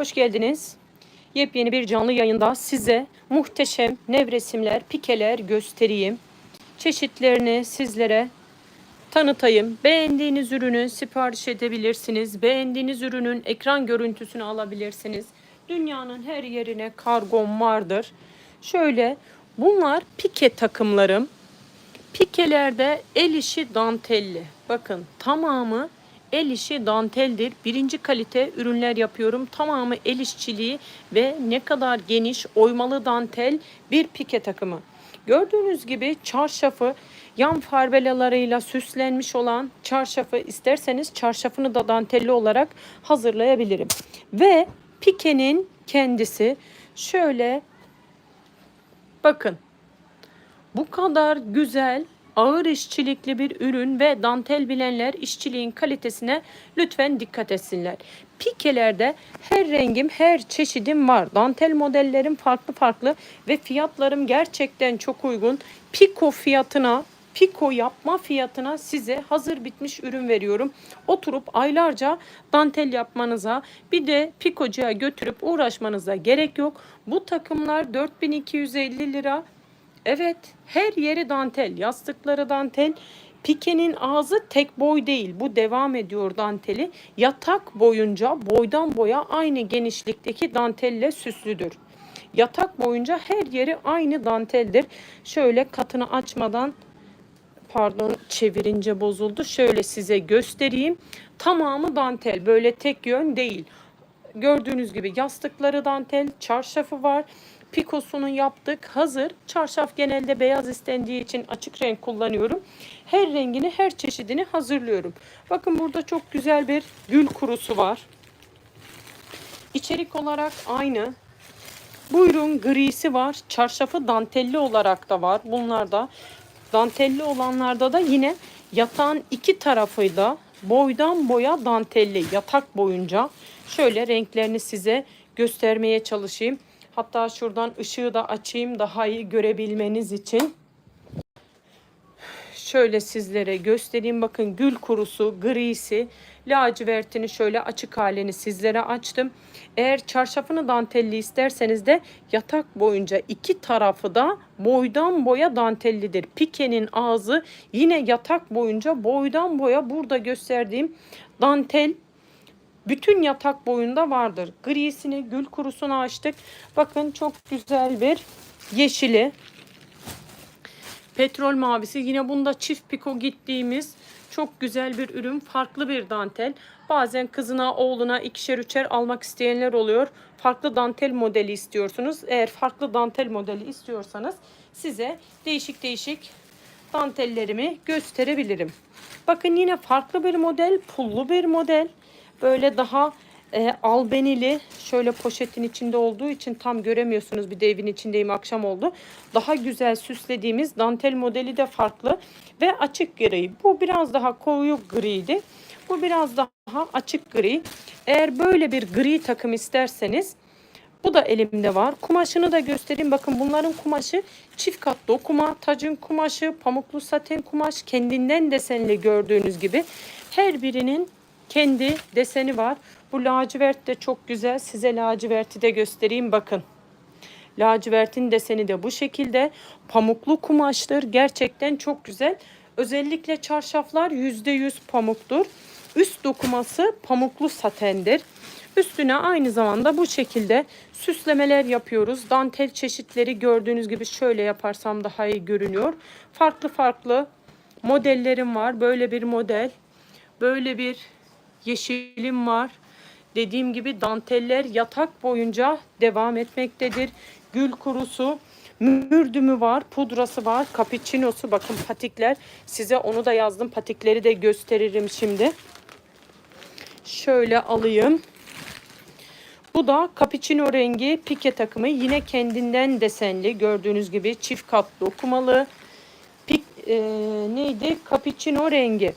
Hoş geldiniz. Yepyeni bir canlı yayında size muhteşem nevresimler, pikeler göstereyim. Çeşitlerini sizlere tanıtayım. Beğendiğiniz ürünü sipariş edebilirsiniz. Beğendiğiniz ürünün ekran görüntüsünü alabilirsiniz. Dünyanın her yerine kargom vardır. Şöyle bunlar pike takımlarım. Pikelerde el işi dantelli. Bakın tamamı el işi danteldir. Birinci kalite ürünler yapıyorum. Tamamı el işçiliği ve ne kadar geniş oymalı dantel bir pike takımı. Gördüğünüz gibi çarşafı yan farbelalarıyla süslenmiş olan çarşafı isterseniz çarşafını da dantelli olarak hazırlayabilirim. Ve pikenin kendisi şöyle bakın bu kadar güzel, ağır işçilikli bir ürün ve dantel bilenler işçiliğin kalitesine lütfen dikkat etsinler. Pikelerde her rengim, her çeşidim var. Dantel modellerim farklı farklı ve fiyatlarım gerçekten çok uygun. Piko fiyatına piko yapma fiyatına size hazır bitmiş ürün veriyorum. Oturup aylarca dantel yapmanıza bir de pikocuya götürüp uğraşmanıza gerek yok. Bu takımlar 4250 lira. Evet, her yeri dantel, yastıkları dantel. Pikenin ağzı tek boy değil. Bu devam ediyor danteli. Yatak boyunca boydan boya aynı genişlikteki dantelle süslüdür. Yatak boyunca her yeri aynı danteldir. Şöyle katını açmadan pardon çevirince bozuldu. Şöyle size göstereyim. Tamamı dantel. Böyle tek yön değil. Gördüğünüz gibi yastıkları dantel, çarşafı var. Pikosunu yaptık. Hazır. Çarşaf genelde beyaz istendiği için açık renk kullanıyorum. Her rengini, her çeşidini hazırlıyorum. Bakın burada çok güzel bir gül kurusu var. İçerik olarak aynı. Buyurun grisi var. Çarşafı dantelli olarak da var. Bunlar da dantelli olanlarda da yine yatağın iki tarafıyla boydan boya dantelli yatak boyunca şöyle renklerini size göstermeye çalışayım. Hatta şuradan ışığı da açayım daha iyi görebilmeniz için. Şöyle sizlere göstereyim. Bakın gül kurusu, grisi, lacivertini şöyle açık halini sizlere açtım. Eğer çarşafını dantelli isterseniz de yatak boyunca iki tarafı da boydan boya dantellidir. Pikenin ağzı yine yatak boyunca boydan boya burada gösterdiğim dantel bütün yatak boyunda vardır. Grisini, gül kurusunu açtık. Bakın çok güzel bir yeşili. Petrol mavisi. Yine bunda çift piko gittiğimiz çok güzel bir ürün. Farklı bir dantel. Bazen kızına, oğluna ikişer üçer almak isteyenler oluyor. Farklı dantel modeli istiyorsunuz. Eğer farklı dantel modeli istiyorsanız size değişik değişik dantellerimi gösterebilirim. Bakın yine farklı bir model, pullu bir model böyle daha e, albenili şöyle poşetin içinde olduğu için tam göremiyorsunuz bir de evin içindeyim akşam oldu. Daha güzel süslediğimiz dantel modeli de farklı ve açık gri. Bu biraz daha koyu griydi. Bu biraz daha açık gri. Eğer böyle bir gri takım isterseniz bu da elimde var. Kumaşını da göstereyim. Bakın bunların kumaşı çift kat dokuma, tacın kumaşı, pamuklu saten kumaş, kendinden desenli gördüğünüz gibi. Her birinin kendi deseni var. Bu lacivert de çok güzel. Size laciverti de göstereyim bakın. Lacivertin deseni de bu şekilde. Pamuklu kumaştır. Gerçekten çok güzel. Özellikle çarşaflar %100 pamuktur. Üst dokuması pamuklu satendir. Üstüne aynı zamanda bu şekilde süslemeler yapıyoruz. Dantel çeşitleri gördüğünüz gibi şöyle yaparsam daha iyi görünüyor. Farklı farklı modellerim var. Böyle bir model. Böyle bir yeşilim var. Dediğim gibi danteller yatak boyunca devam etmektedir. Gül kurusu, mürdümü var, pudrası var, cappuccino'su bakın patikler. Size onu da yazdım. Patikleri de gösteririm şimdi. Şöyle alayım. Bu da cappuccino rengi pike takımı. Yine kendinden desenli. Gördüğünüz gibi çift katlı okumalı. Pik, e, neydi? Cappuccino rengi.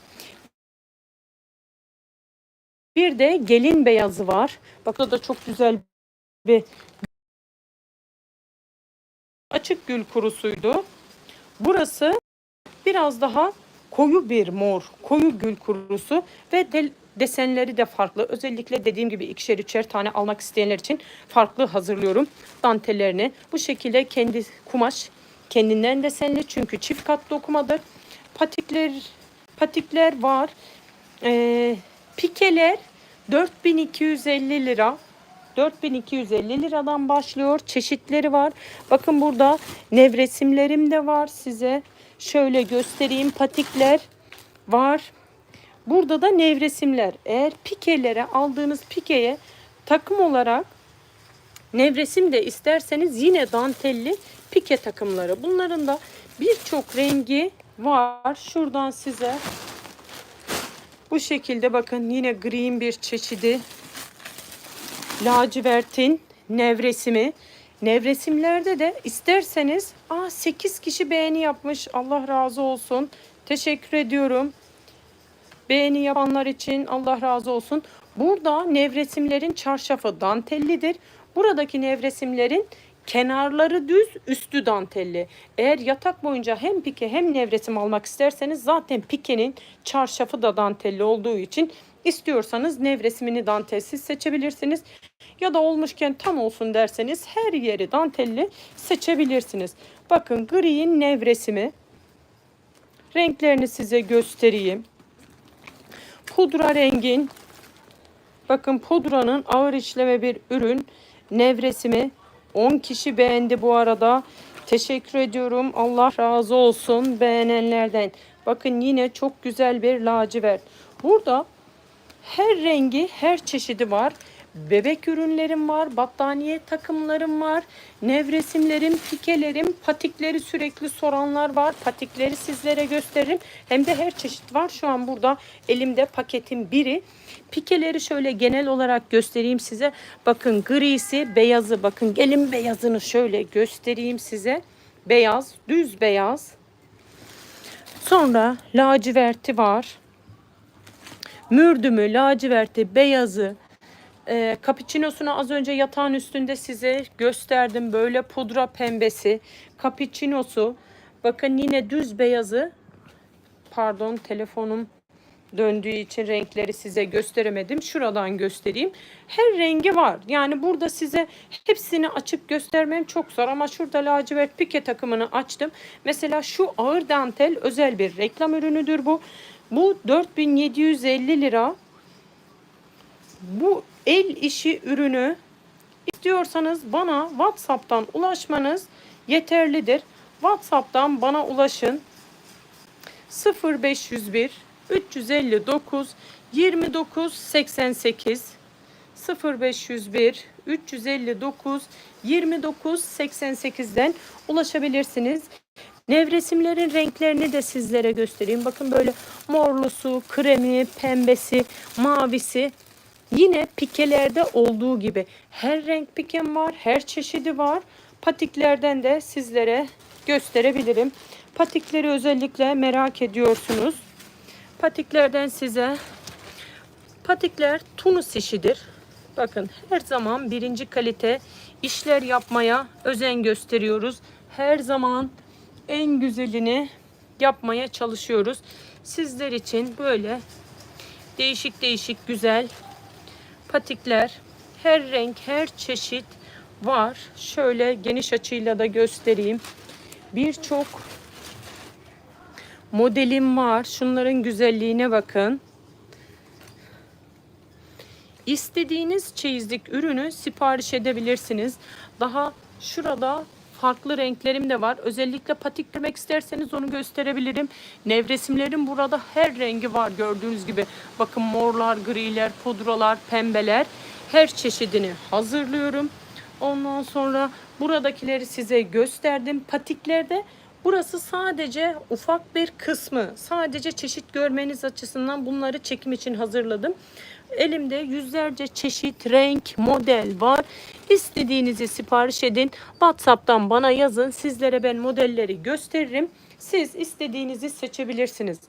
Bir de gelin beyazı var. Bak da çok güzel bir açık gül kurusuydu. Burası biraz daha koyu bir mor, koyu gül kurusu ve de, desenleri de farklı. Özellikle dediğim gibi ikişer üçer tane almak isteyenler için farklı hazırlıyorum dantellerini. Bu şekilde kendi kumaş kendinden desenli çünkü çift kat dokumadır. Patikler patikler var. Ee, pikeler 4250 lira. 4250 liradan başlıyor. Çeşitleri var. Bakın burada nevresimlerim de var size. Şöyle göstereyim. Patikler var. Burada da nevresimler. Eğer pikelere aldığınız pikeye takım olarak nevresim de isterseniz yine dantelli pike takımları. Bunların da birçok rengi var. Şuradan size bu şekilde bakın yine green bir çeşidi. Lacivertin nevresimi. Nevresimlerde de isterseniz aa 8 kişi beğeni yapmış. Allah razı olsun. Teşekkür ediyorum. Beğeni yapanlar için Allah razı olsun. Burada nevresimlerin çarşafı dantellidir. Buradaki nevresimlerin kenarları düz, üstü dantelli. Eğer yatak boyunca hem pike hem nevresim almak isterseniz zaten pikenin çarşafı da dantelli olduğu için istiyorsanız nevresimini dantelsiz seçebilirsiniz. Ya da olmuşken tam olsun derseniz her yeri dantelli seçebilirsiniz. Bakın gri'in nevresimi. Renklerini size göstereyim. Pudra rengin bakın pudranın ağır işleme bir ürün nevresimi 10 kişi beğendi bu arada. Teşekkür ediyorum. Allah razı olsun beğenenlerden. Bakın yine çok güzel bir lacivert. Burada her rengi, her çeşidi var. Bebek ürünlerim var, battaniye takımlarım var, nevresimlerim, pikelerim, patikleri sürekli soranlar var. Patikleri sizlere gösteririm. Hem de her çeşit var. Şu an burada elimde paketin biri. Pikeleri şöyle genel olarak göstereyim size. Bakın grisi, beyazı. Bakın gelin beyazını şöyle göstereyim size. Beyaz, düz beyaz. Sonra laciverti var. Mürdümü, laciverti, beyazı, e, cappuccino'sunu az önce yatağın üstünde size gösterdim. Böyle pudra pembesi. Cappuccino'su. Bakın yine düz beyazı. Pardon telefonum döndüğü için renkleri size gösteremedim. Şuradan göstereyim. Her rengi var. Yani burada size hepsini açıp göstermem çok zor ama şurada lacivert pike takımını açtım. Mesela şu ağır dantel özel bir reklam ürünüdür bu. Bu 4750 lira. Bu el işi ürünü istiyorsanız bana WhatsApp'tan ulaşmanız yeterlidir. WhatsApp'tan bana ulaşın. 0501 359 29 88 0501 359 29 88'den ulaşabilirsiniz. Nevresimlerin renklerini de sizlere göstereyim. Bakın böyle morlusu, kremi, pembesi, mavisi. Yine pikelerde olduğu gibi her renk pikem var, her çeşidi var. Patiklerden de sizlere gösterebilirim. Patikleri özellikle merak ediyorsunuz. Patiklerden size patikler Tunus işidir. Bakın her zaman birinci kalite işler yapmaya özen gösteriyoruz. Her zaman en güzelini yapmaya çalışıyoruz. Sizler için böyle değişik değişik güzel patikler her renk her çeşit var. Şöyle geniş açıyla da göstereyim. Birçok modelim var. Şunların güzelliğine bakın. İstediğiniz çeyizlik ürünü sipariş edebilirsiniz. Daha şurada farklı renklerim de var. Özellikle patik demek isterseniz onu gösterebilirim. Nevresimlerin burada her rengi var gördüğünüz gibi. Bakın morlar, griler, pudralar, pembeler. Her çeşidini hazırlıyorum. Ondan sonra buradakileri size gösterdim. Patiklerde burası sadece ufak bir kısmı. Sadece çeşit görmeniz açısından bunları çekim için hazırladım. Elimde yüzlerce çeşit, renk, model var. İstediğinizi sipariş edin. WhatsApp'tan bana yazın. Sizlere ben modelleri gösteririm. Siz istediğinizi seçebilirsiniz.